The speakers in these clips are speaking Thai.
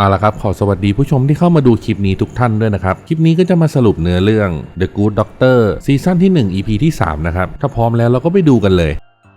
เอาละครับขอสวัสดีผู้ชมที่เข้ามาดูคลิปนี้ทุกท่านด้วยนะครับ คลิปนี้ก็จะมาสรุปเนื้อเรื่อง The Good Doctor ซีซั่นที่ 1 EP ที่ 3 นะครับ ถ้าพร้อมแล้วเราก็ไปดูกันเลย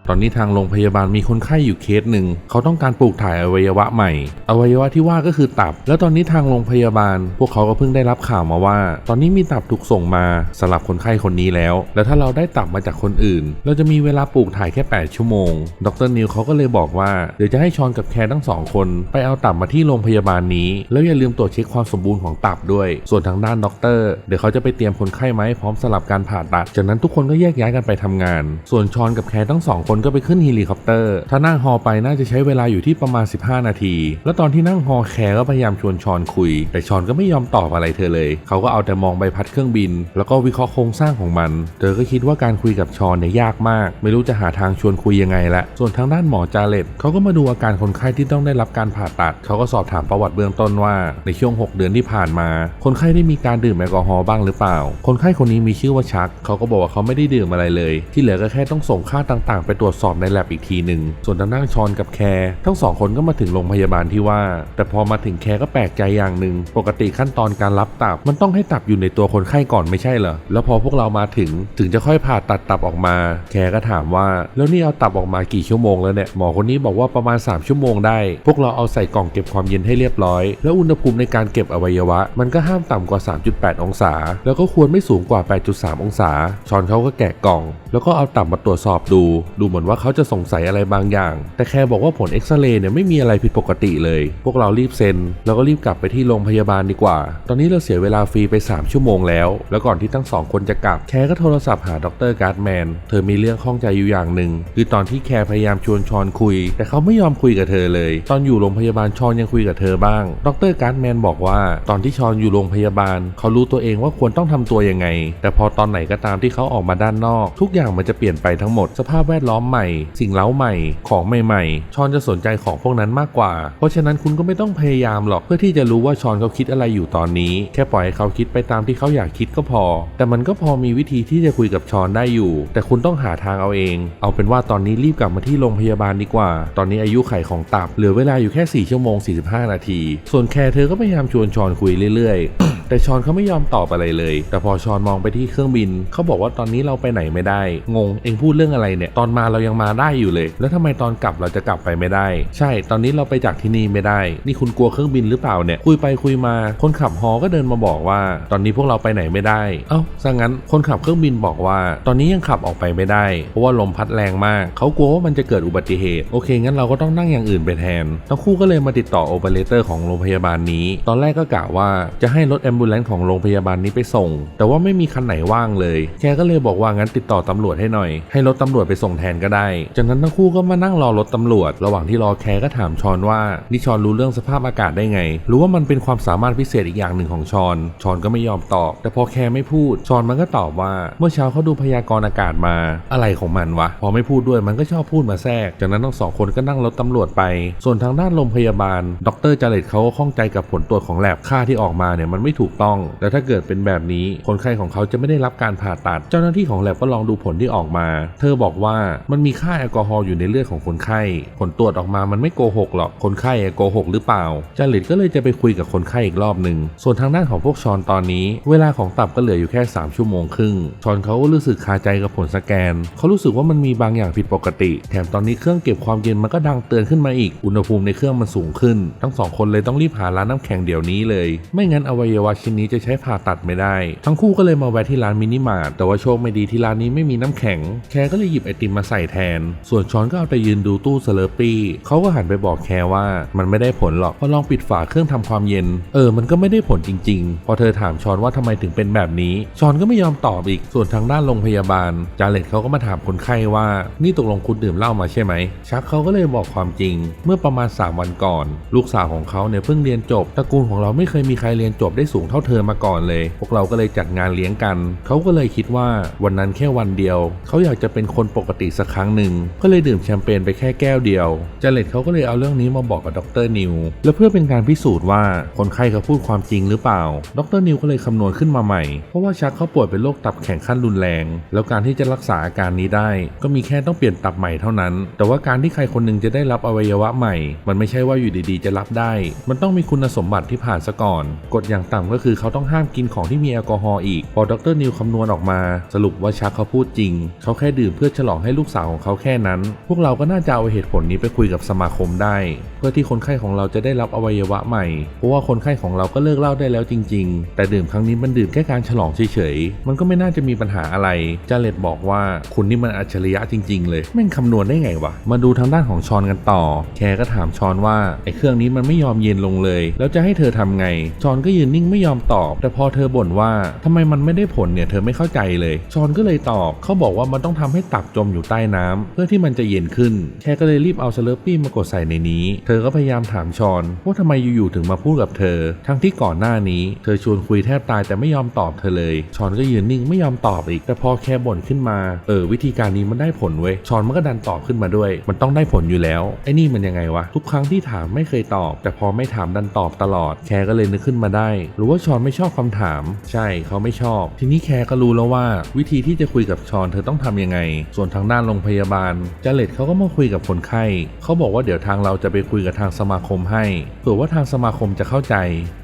ตอนนี้ทางโรงพยาบาลมีคนไข้อยู่เคสหนึ่ง เขาต้องการปลูกถ่ายอวัยวะใหม่ อวัยวะที่ว่าก็คือตับ แล้วตอนนี้ทางโรงพยาบาล พวกเขาก็เพิ่งได้รับข่าวมาว่า ตอนนี้มีตับถูกส่งมาสำหรับคนไข้คนนี้แล้ว แล้วถ้าเราได้ตับมาจากคนอื่น เราจะมีเวลาปลูกถ่ายแค่ 8 ชั่วโมง ดรนิวเขาก็เลยบอกว่าเดี๋ยวจะให้ชอนกับแคร์ทั้งสองคน ไปเอาตับมาที่โรงพยาบาลนี้ แล้วอย่าลืมตรวจเช็คความสมบูรณ์ของตับด้วย ส่วนทางด้านด็อกเตอร์เดี๋ยวเขาจะไปเตรียมคนไข้มาให้พร้อมสลับการผ่าตัด จากนั้นทุกคนก็แยกย้ายกันไปทำงาน ส่วนชอนกับแคร์ทั้งสองคนก็ไปขึ้นเฮลิคอปเตอร์ ถ้านั่งฮอไปน่าจะใช้เวลาอยู่ที่ประมาณ 15 นาที แล้วตอนที่นั่งฮอแคร์ก็พยายามชวนชอนคุย แต่ชอนก็ไม่ยอมตอบอะไรเธอเลย เขาก็เอาแต่มองใบพัดเครื่องบิน แล้วก็วิเคราะห์โครงสร้างของมัน เธอก็คิดว่าการคุยกับชอนเนี่ยยากมาก ไม่รู้จะหาทางชวนคุยยังไงละ ส่วนทางด้านหมอจาเลตเขาก็มาดูอาการคนไข้ที่ต้องได้รับการผ่าตัด เขาก็สอบถามประวัติเบื้องต้นว่า ในช่วง 6 เดือนที่ผ่านมา คนไข้ได้มีการดื่มแอลกอฮอล์บ้างหรือเปล่า คนไข้คนนี้มีชื่อว่าชัก เขาก็บอกว่าเขาไม่ได้ดื่มอะไรเลย ที่เหลือก็แค่ต้องส่งค่าต่างๆไปตรวจสอบในแลบอีกทีหนึ่ง ส่วนทางด้านชอนกับแคร์ทั้งสองคนก็มาถึงโรงพยาบาลที่ว่า แต่พอมาถึงแคร์ก็แปลกใจอย่างหนึ่ง ปกติขั้นตอนการรับตับ มันต้องให้ตับอยู่ในตัวคนไข้ก่อนไม่ใช่เหรอ แล้วพอพวกเรามาถึงถึงจะค่อยผ่าตัดตับออกมา แคร์ก็ถามว่า แล้วนี่เอาตับออกมากี่ชั่วโมงแล้วเนี่ย หมอคนนี้บอกว่าประมาณ 3 ชั่วโมงได้ พวกเราเอาใส่กล่องเก็บความเย็นให้เรียบร้อย แล้วอุณหภูมิในการเก็บอวัยวะ มันก็ห้ามต่ำกว่า 3.8 องศา แล้วก็ควรไม่สูงกว่า 8.3 องศา ชอนเขาก็แกะกล่อง แล้วก็เอาตับมาตรวจสอบดู ดูเหมือนว่าเขาจะสงสัยอะไรบางอย่าง แต่แคร์บอกว่าผลเอ็กซเรย์เนี่ยไม่มีอะไรผิดปกติเลย พวกเรารีบเซ็น แล้วก็รีบกลับไปที่โรงพยาบาลดีกว่า ตอนนี้เราเสียเวลาฟรีไป 3 ชั่วโมงแล้ว แล้วก่อนที่ทั้งสองคนจะกลับ แคร์ก็โทรศัพท์หาดรการ์ดแมน เธอมีเรื่องข้องใจอยู่อย่างหนึ่งคือตอนที่แคร์พยายามชวนชอนคุย แต่เขาไม่ยอมคุยกับเธอเลย ตอนอยู่โรงพยาบาลชอนยังคุยกับเธอบ้าง ดรการ์ดแมนบอกว่า ตอนที่ชอนอยู่โรงพยาบาล เขารู้ตัวเองว่าควรต้องทำตัวยังไง แต่พอตอนไหนก็ตามที่เขาออกมาด้านนอก ทุกอย่างมันจะเปลี่ยนไปทั้งหมด สภาพแวดล้อมใหม่ สิ่งเล้าใหม่ ของใหม่ๆ ชอนจะสนใจของพวกนั้นมากกว่า เพราะฉะนั้นคุณก็ไม่ต้องพยายามหรอกเพื่อที่จะรู้ว่าชอนเขาคิดอะไรอยู่ตอนนี้ แค่ปล่อยให้เขาคิดไปตามที่เขาอยากคิดก็พอ แต่มันก็พอมีวิธีที่จะคุยกับชอนได้อยู่ แต่คุณต้องหาทางเอาเอง เอาเป็นว่าตอนนี้รีบกลับมาที่โรงพยาบาลดีกว่า ตอนนี้อายุไขของตับเหลือเวลาอยู่แค่ 4 ชั่วโมง 45 นาที ส่วนแคร์เธอก็พยายามชวนชอนคุยเรื่อยๆ แต่ชอนเขาไม่ยอมตอบอะไรเลย แต่พอชอนมองไปที่เครื่องบิน เขาบอกว่าตอนนี้เราไปไหนไม่ได้ งง เองพูดเรื่องอะไรเนี่ย ตอนมาเรายังมาได้อยู่เลย แล้วทำไมตอนกลับเราจะกลับไปไม่ได้ ใช่ ตอนนี้เราไปจากที่นี่ไม่ได้ นี่คุณกลัวเครื่องบินหรือเปล่าเนี่ย คุยไปคุยมา คนขับฮอก็เดินมาบอกว่า ตอนนี้พวกเราไปไหนไม่ได้ เอ้าซะงั้น คนขับเครื่องบินบอกว่า ตอนนี้ยังขับออกไปไม่ได้ เพราะว่าลมพัดแรงมาก เขากลัวว่ามันจะเกิดอุบัติเหตุ โอเค งั้นเราก็ต้องนั่งอย่างอื่นไปแทน ทั้งคู่ก็เลยมาติดต่อโอเปอเรเตอร์ของโรงพยาบาลนี้ ตอนแรกก็กะว่าจะให้รถแอมบูเลนซ์ของโรงพยาบาลนี้ไปส่ง แต่ว่าไม่มีคันไหนว่างเลย แกก็เลยบอกว่างั้นติดต่อตำรวจให้หน่อย ให้รถตำรวจไปส่งแทนก็ได้ จากนั้นทั้งคู่ก็มานั่งรอรถตำรวจ ระหว่างที่รอแคร์ก็ถามชอนว่านี่ชอนรู้เรื่องสภาพอากาศได้ไง รู้ว่ามันเป็นความสามารถพิเศษอีกอย่างหนึ่งของชอน ชอนก็ไม่ยอมตอบ แต่พอแคร์ไม่พูด ชอนมันก็ตอบว่า เมื่อเช้าเขาดูพยากรณ์อากาศมา อะไรของมันวะ พอไม่พูดด้วยมันก็ชอบพูดมาแทรก จากนั้นทั้งสองคนก็นั่งรถตำรวจไป ส่วนทางด้านโรงพยาบาล ดรจาเลตเขาก็ข้องใจกับผลตรวจของแลบค่าที่ออกมาเนี่ยมันไม่ถูกต้องแล้วถ้าเกิดเป็นแบบนี้ คนไข้ของเขาจะไม่ได้รับการผ่าตัด เจ้าหน้าที่ของแลบก็ลองดูผลที่ออกมา เธอบอกว่ามันมีค่าแอลกอฮอล์อยู่ในเลือดของคนไข้ ผลตรวจออกมามันไม่โกหกหรอก คนไข้โกหกหรือเปล่าจาเลตก็เลยจะไปคุยกับคนไข้อีกรอบหนึ่ง ส่วนทางด้านของพวกชอนตอนนี้ เวลาของตับก็เหลืออยู่แค่ 3 ชั่วโมงครึ่ง ชอนเขาก็รู้สึกคาใจกับผลสแกน เขารู้สึกว่ามันมีบางอย่างผิดปกติ แถมตอนนี้เครื่องเก็บความเย็นมันก็ดังเตือนขึ้นมาอีก อุณหภูมิในเครื่องมันสูงขึ้น ทั้งสองคนเลยต้องรีบหาร้านน้ำแข็งเดี๋ยวนี้เลย ไม่งั้นอวัยวะชิ้นนี้จะใช้ผ่าตัดไม่ได้ ทั้งคู่ก็เลยมาแวะที่ร้านมินิมาร์ทแต่ว่าโชคไม่ดีที่ร้านนี้ไม่มีน้ำแข็ง แคร์ก็เลยหยิบไอติมมาใส่แทน ส่วนช้อนก็เอาแต่ยืนดูตู้เซเลอร์ปี้เขาก็หันไปบอกแคร์ว่า มันไม่ได้ผลหรอกพอลองปิดฝาเครื่องทำความเย็น เออ มันก็ไม่ได้ผลจริง ๆ พอเธอถามช้อนว่าทำไมถึงเป็นแบบนี้ ช้อนก็ไม่ยอมตอบอีก ส่วนทางด้านโรงพยาบาล จาเลตเขาก็มาถามคนไข้ว่า นี่ตกลงคุณดื่มเหล้ามาใช่ไหม ชักเขาก็เลยบอกความจริง เมื่อประมาณ 3 วันก่อน ลูกสาวของเขาเนี่ยเพิ่งเรียนจบ ตระกูลของเราไม่เคยมีใครเรียนจบได้สูงเท่าเธอมาก่อนเลย พวกเราก็เลยจัดงานเลี้ยงกัน เขาก็เลยคิดว่าวันนั้นแค่วันเดียว เขาอยากจะเป็นคนปกติสสักครั้งหนึ่งก็เลยดื่มแชมเปญไปแค่แก้วเดียวจเลตเขาก็เลยเอาเรื่องนี้มาบอกกับดรนิว และเพื่อเป็นการพิสูจน์ว่าคนไข้เขาพูดความจริงหรือเปล่า ดรนิวก็เลยคำนวณขึ้นมาใหม่ เพราะว่าชักเขาป่วยเป็นโรคตับแข็งขั้นรุนแรง แล้วการที่จะรักษาอาการนี้ได้ ก็มีแค่ต้องเปลี่ยนตับใหม่เท่านั้น แต่ว่าการที่ใครคนหนึงจะได้รับอวัยวะใหม่ มันไม่ใช่ว่าอยู่ดีๆ จะรับได้ มันต้องมีคุณสมบัติที่ผ่านซะก่อน กฎอย่างต่ำก็คือเขาต้องห้ามกินของที่มีแอลกอฮอล์อีก พอดรนิวคำนวณออกมา สรุปว่าชักเขาพูดจริง เขาแค่ดื่มเพื่อฉลองให้ลูกสาวของเขาแค่นั้น พวกเราก็น่าจะเอาเหตุผลนี้ไปคุยกับสมาคมได้ เพื่อที่คนไข้ของเราจะได้รับอวัยวะใหม่ เพราะว่าคนไข้ของเราก็เลิกเหล้าได้แล้วจริง ๆ แต่ดื่มครั้งนี้มันดื่มแค่การฉลองเฉยๆ มันก็ไม่น่าจะมีปัญหาอะไร จาเลตบอกว่าคุณนี่มันอัจฉริยะจริง ๆ เลย แม่งคำนวณได้ไงวะ มาดูทางด้านของชอนกันต่อ แคร์ก็ถามชอนว่าไอ้เครื่องนี้มันไม่ยอมเย็นลงเลย แล้วจะให้เธอทำไง ชอนก็ยืนนิ่งไม่ยอมตอบ แต่พอเธอบ่นว่าทำไมมันไม่ได้ผลเนี่ยเธอไม่เข้าใจเลย ชอนก็เลยตอบ เขาบอกว่ามันต้องทำให้ตับจมอยู่ใต้น้ำเพื่อที่มันจะเย็นขึ้น แคร์ก็เลยรีบเอาสเลอร์ปี้มากดใส่ในนี้ เธอก็พยายามถามชอนว่าทำไมอยู่ๆถึงมาพูดกับเธอ ทั้งที่ก่อนหน้านี้เธอชวนคุยแทบตายแต่ไม่ยอมตอบเธอเลย ชอนก็ยืนนิ่งไม่ยอมตอบอีก แต่พอแคร์บ่นขึ้นมา เออ วิธีการนี้มันได้ผลเว้ย ชอนมันก็ดันตอบขึ้นมาด้วย มันต้องได้ผลอยู่แล้ว ไอ้นี่มันยังไงวะ ทุกครั้งที่ถามไม่เคยตอบ แต่พอไม่ถามดันตอบตลอด แคร์ก็เลยนึกขึ้นมาได้ หรือว่าชอนไม่ชอบคำถาม ใช่เขาไม่ชอบ ทีนี้แคร์ก็รู้แล้วว่า วิธีที่จะคุยกับชอนเธอต้องทำยังไง ส่วนทางด้านโรรงพยาบาลจาเลตเขาก็มาคุยกับคนไข้ เขาบอกว่าเดี๋ยวทางเราจะไปคุยกับทางสมาคมให้เผื่อว่าทางสมาคมจะเข้าใจ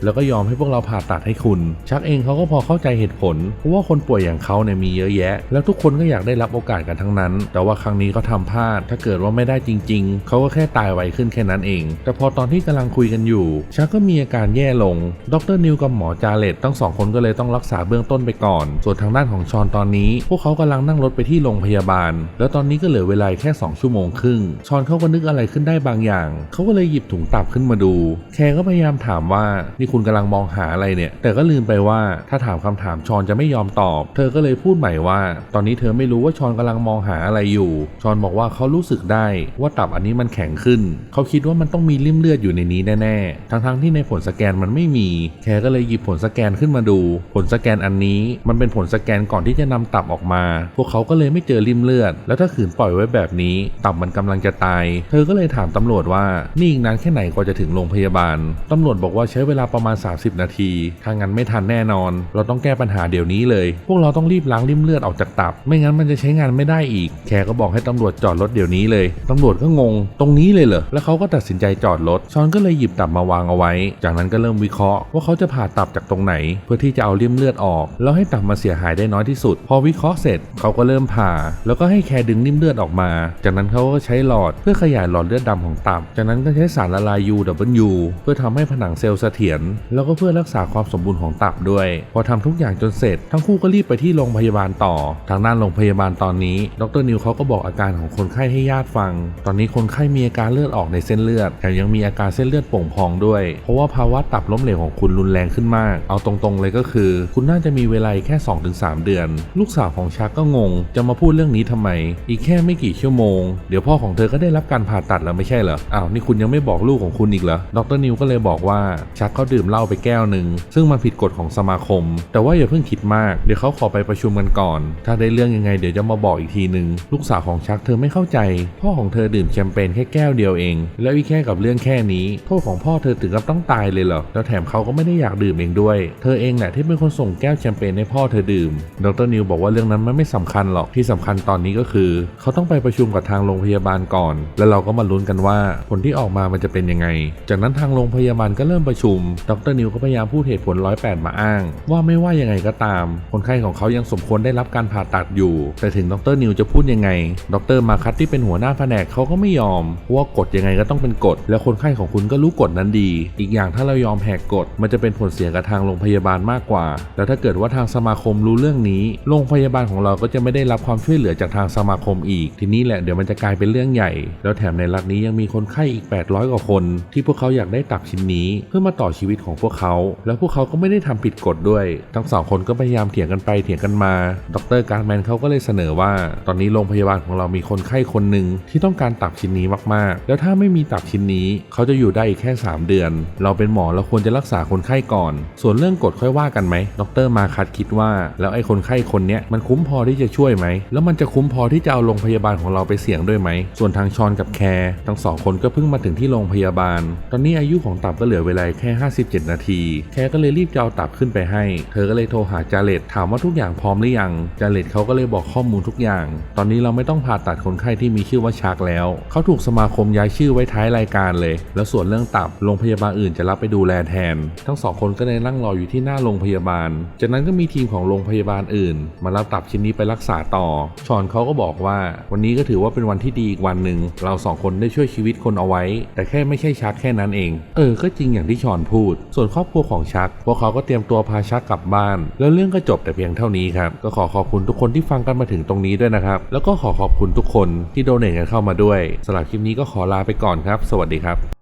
แล้วก็ยอมให้พวกเราผ่าตัดให้คุณ ชักเองเขาก็พอเข้าใจเหตุผลเพราะว่าคนป่วยอย่างเขาเนี่ยมีเยอะแยะ แล้วทุกคนก็อยากได้รับโอกาสกันทั้งนั้น แต่ว่าครั้งนี้เขาทำพลาด ถ้าเกิดว่าไม่ได้จริง ๆ เขาก็แค่ตายไวขึ้นแค่นั้นเอง แต่พอตอนที่กำลังคุยกันอยู่ ชักก็มีอาการแย่ลง ดรนิวกับหมอจาเลตทั้งสองคนก็เลยต้องรักษาเบื้องต้นไปก่อน ส่วนทางด้านของชอนตอนนี้ พวกเขากำลังนั่งรถไปที่โรงพยาบาล แล้วตอนนี้ก็เหลือเวลาแค่ 2 ชั่วโมงครึ่ง ชอนเขาก็นึกอะไรขึ้นได้บางอย่าง เขาก็เลยหยิบถุงตับขึ้นมาดู แคร์ก็พยายามถามว่านี่คุณกำลังมองหาอะไรเนี่ย แต่ก็ลืมไปว่าถ้าถามคำถามชอนจะไม่ยอมตอบ เธอก็เลยพูดใหม่ว่า ตอนนี้เธอไม่รู้ว่าชอนกำลังมองหาอะไรอยู่ ชอนบอกว่าเขารู้สึกได้ว่าตับอันนี้มันแข็งขึ้น เขาคิดว่ามันต้องมีริ่มเลือดอยู่ในนี้แน่ๆ ทั้งๆที่ในผลสแกนมันไม่มี แคร์ก็เลยหยิบผลสแกนขึ้นมาดู ผลสแกนอันนี้มันเป็นผลสแกนก่อนที่จะนำตับออกมา พวกเขาก็เลยไม่เจอริ่มเลือด แล้วถ้าขืนปล่อยไว้แบบนี้ตับมันกำลังจะตาย เธอก็เลยถามตำรวจว่านี่อีกนานแค่ไหนกว่าจะถึงโรงพยาบาลตำรวจบอกว่าใช้เวลาประมาณ 30 นาทีถ้างั้นไม่ทันแน่นอน เราต้องแก้ปัญหาเดี๋ยวนี้เลย พวกเราต้องรีบล้างริมเลือดออกจากตับ ไม่งั้นมันจะใช้งานไม่ได้อีก แคร์ก็บอกให้ตำรวจจอดรถเดี๋ยวนี้เลยตำรวจก็งง ตรงนี้เลยเหรอแล้วเขาก็ตัดสินใจจอดรถชอนก็เลยหยิบตับมาวางเอาไว้ จากนั้นก็เริ่มวิเคราะห์ว่าเขาจะผ่าตับจากตรงไหน เพื่อที่จะเอาริมเลือดออก แล้วให้ตับมาเสียหายได้น้อยที่สุด พอวิเคราะห์เสร็จเขาก็เริ่มผ่า แล้วก็ให้แคดึงริ่มเลือดออกมา จากนั้นเขาก็ใช้หลอดเพื่อขยายหลอดเลือดดำของตับ จากนั้นก็ใช้สารละลาย UW เพื่อทำให้ผนังเซลล์เสถียรแล้วก็เพื่อรักษาความสมบูรณ์ของตับด้วย พอทำทุกอย่างจนเสร็จ ทั้งคู่ก็รีบไปที่โรงพยาบาลต่อ ทางด้านโรงพยาบาลตอนนี้ ดรนิวเขาก็บอกอาการของคนไข้ให้ญาติฟัง ตอนนี้คนไข้มีอาการเลือดออกในเส้นเลือดแถมยังมีอาการเส้นเลือดโป่งพองด้วย เพราะว่าภาวะตับล้มเหลวของคุณรุนแรงขึ้นมาก เอาตรงๆเลยก็คือ คุณน่าจะมีเวลาแค่ 2-3 เดือน ลูกสาวของชักก็งง จะมาพูดเรื่องนี้ทำไมอีกแค่ไม่กี่ชั่วโมง เดี๋ยวพ่อของเธอก็ได้รับการผ่าตัดแล้วไม่ใช่เหรอ อ้าวนี่คุณยังไม่บอกลูกของคุณอีกเหรอ ดรนิวก็เลยบอกว่าชักเขาดื่มเหล้าไปแก้วหนึ่งซึ่งมันผิดกฎของสมาคม แต่ว่าอย่าเพิ่งคิดมาก เดี๋ยวเขาขอไปประชุมกันก่อน ถ้าได้เรื่องยังไงเดี๋ยวจะมาบอกอีกทีหนึ่งลูกสาวของชักเธอไม่เข้าใจ พ่อของเธอดื่มแชมเปญแค่แก้วเดียวเอง แล้วอีแค่กับเรื่องแค่นี้ โทษของพ่อเธอถึงกับต้องตายเลยเหรอ แล้วแถมเขาก็ไม่ได้อยากดื่มเองด้วย เธอเองแหละที่เป็นคนส่งแก้วแชมเปญให้พ่อเธอดื่ม ดรนิวบอกว่าเรื่องนั้นมันไม่สำคัญหรอก ที่สำคัญตอนนี้ก็คือเขาต้องไปประชุมกับทางโรงพยาบาลก่อน แล้วเราก็มาลุ้นกันว่าผลที่ออกมามันจะเป็นยังไง จากนั้นทางโรงพยาบาลก็เริ่มประชุม ดรนิวก็พยายามพูดเหตุผลร้อยแปดมาอ้าง ว่าไม่ว่ายังไงก็ตาม คนไข้ของเขายังสมควรได้รับการผ่าตัดอยู่ แต่ถึงดรนิวจะพูดยังไง ดรมาคัตที่เป็นหัวหน้าแผนกเขาก็ไม่ยอมเพราะว่ากฎยังไงก็ต้องเป็นกฎ แล้วคนไข้ของคุณก็รู้กฎนั้นดี อีกอย่างถ้าเรายอมแหกกฎมันจะเป็นผลเสียกับทางโรงพยาบาลมากกว่า แล้วถ้าเกิดว่าทางสมาคมรู้เรื่องนี้ โรงพยาบาลของเราก็จะไม่ได้รับความช่วยเหลือจากทางสมาคมอีก ทีนี้แหละเดี๋ยวมันจะกลายเป็นเรื่องใหญ่ แล้วแถมในรัฐนี้ยังมีคนไข้อีก 800 กว่าคน ที่พวกเขาอยากได้ตับชิ้นนี้เพื่อมาต่อชีวิตของพวกเขา แล้วพวกเขาก็ไม่ได้ทำผิดกฎด้วย ทั้งสองคนก็พยายามเถียงกันไปเถียงกันมา ดรการแมนเขาก็เลยเสนอว่า ตอนนี้โรงพยาบาลของเรามีคนไข้คนหนึ่งที่ต้องการตับชิ้นนี้มากๆ แล้วถ้าไม่มีตับชิ้นนี้เขาจะอยู่ได้อีกแค่ 3 เดือน เราเป็นหมอเราควรจะรักษาคนไข้ก่อน ส่วนเรื่องกฎค่อยว่ากันไหม ดรมาคัดคิดว่า แล้วไอ้คนไข้คนเนี้ยมันคุ้มพอที่จะช่วยไหม แล้วมันจะคุ้มพอที่จะเอาโรงพยาบาลของเราไปเสี่ยงด้วยไหม ส่วนทางชอนกับแคร์ทั้งสองคนก็เพิ่งมาถึงที่โรงพยาบาล ตอนนี้อายุของตับก็เหลือเวลาแค่ 57 นาที แคร์ก็เลยรีบจะเอาตับขึ้นไปให้ เธอก็เลยโทรหาจาเลตถามว่าทุกอย่างพร้อมหรือยัง จาเลตเขาก็เลยบอกข้อมูลทุกอย่าง ตอนนี้เราไม่ต้องผ่าตัดคนไข้ที่มีชื่อว่าชักแล้ว เขาถูกสมาคมย้ายชื่อไว้ท้ายรายการเลย แล้วส่วนเรื่องตับโรงพยาบาลอื่นจะรับไปดูแลแทน ทั้งสองคนก็เลยนั่งรออยู่ที่หน้าโรงพยาบาล จากนั้นก็มีทีมของโรงพยาบาลอื่น มารับตับชิ้นนี้ไปรักษาต่อ ชอนเขาก็บอกว่า วันนี้ก็ถือว่าเป็นวันที่ดีอีกวันหนึ่งเราสองคนได้ช่วยชีวิตคนเอาไว้ แต่แค่ไม่ใช่ชักแค่นั้นเอง เออ ก็จริงอย่างที่ชอนพูด ส่วนครอบครัวของชัก พวกเขาก็เตรียมตัวพาชักกลับบ้าน แล้วเรื่องก็จบแต่เพียงเท่านี้ครับ ก็ขอขอบคุณทุกคนที่ฟังกันมาถึงตรงนี้ด้วยนะครับ แล้วก็ขอขอบคุณทุกคนที่โดเนทกันเข้ามาด้วยสำหรับคลิปนี้ก็ขอลาไปก่อนครับ สวัสดีครับ